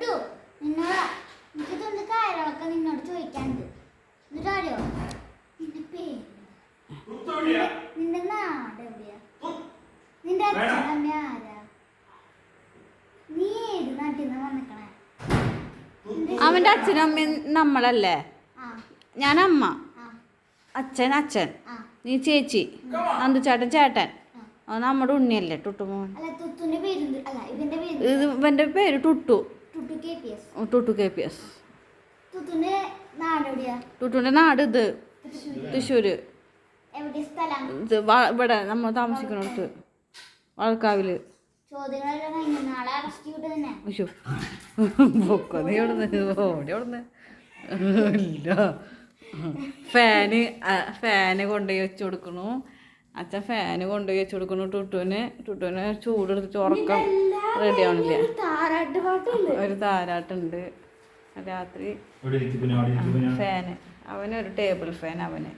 ടുട്ടു നിന്നോടാ എനിക്ക് കാര്യങ്ങളൊക്കെ നിന്നോട് ചോദിക്കാനുണ്ട്. എന്നിട്ടാരോ നിന്റെ പേര്? നിന്റെ നാട് എവിടെയാ? നിന്റെ അച്ഛനമ്മ ആരാ? നീ ഏത് നാട്ടിൽ നിന്ന് വന്നിക്കണേ? അവന്റെ അച്ഛനും അമ്മയും നമ്മളല്ലേ? ആ. ഞാൻ അമ്മ ആ. അച്ഛൻ അച്ഛൻ. നീ ചേച്ചി. നന്ദുചേട്ടൻ ചേട്ടൻ. അത് നമ്മുടെ ഉണ്ണിയല്ലേ ടുട്ടുമോൻ? അല്ല തുത്തുന്റെ പേര് അല്ല ഇവന്റെ പേര് ഇത് ഇവന്റെ പേര് Tuttu. Tuttu K P S. Tuttu K P S. തുത്തുന്റെ നാട് ഇത്. തൃശ്ശൂര്. ഇത് ഇവിടെ നമ്മൾ താമസിക്കുന്നിടത്ത്. ഓടി ഫാന് ഫാന് കൊണ്ടുപോയി വെച്ചു കൊടുക്കണു അച്ഛൻ ഫാന് കൊണ്ടുപോയി വെച്ച് കൊടുക്കുന്നു ടുട്ടുവിന് ടുട്ടുവിന് ചൂടെടുത്തിട്ട് ഉറക്കം റെഡി ആവണില്ല. താരാട്ട് ഒരു താരാട്ടുണ്ട്. രാത്രി ഫാന് അവന് ഒരു ടേബിൾ ഫാൻ അവന്.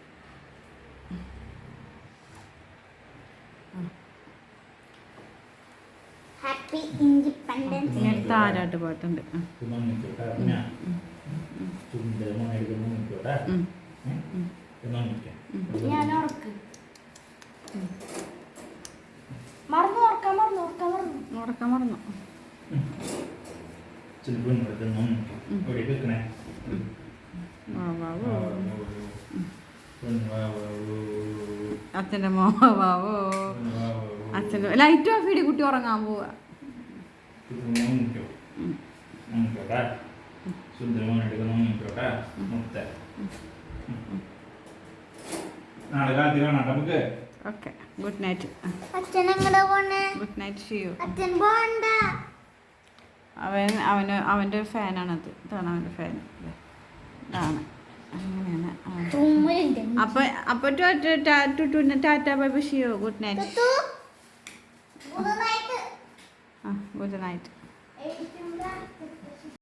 താരാട്ട് പാട്ടുണ്ട്. ഞാൻ ഉറക്ക് മറന്നു ഉറക്കാൻ മറന്നു ഉറക്കാൻ മറന്നു ഉറക്കം മറന്നു ചിലപ്പോൾ എടുക്കുന്നു ഇവിടെ വെക്കണേ വാ വാ വോ. മറന്നു അച്ഛന്റെ മോവാവോ. അച്ഛന്റെ ലൈറ്റ് ഓഫ് ചെയ്ത് കുട്ടി ഉറങ്ങാൻ പോവാ. നാളെ കാലത്ത് കാണാം നമുക്ക്. ഓക്കെ. ഗുഡ് നൈറ്റ് അച്ഛൻ പോണേ? ഗുഡ് നൈറ്റ് ഷിയു അച്ഛൻ പോണ്ട. അവൻ അവന് അവന്റെ ഫാനാണത്. ഇതാണ് അവന്റെ ഫാൻ. ഇതാണ്. അങ്ങനെയാണ്. അപ്പൊ അപ്പൊ ടുട്ടുവിന് tata bye bye Shiyo. Good night. ആ ഗുഡ് നൈറ്റ്.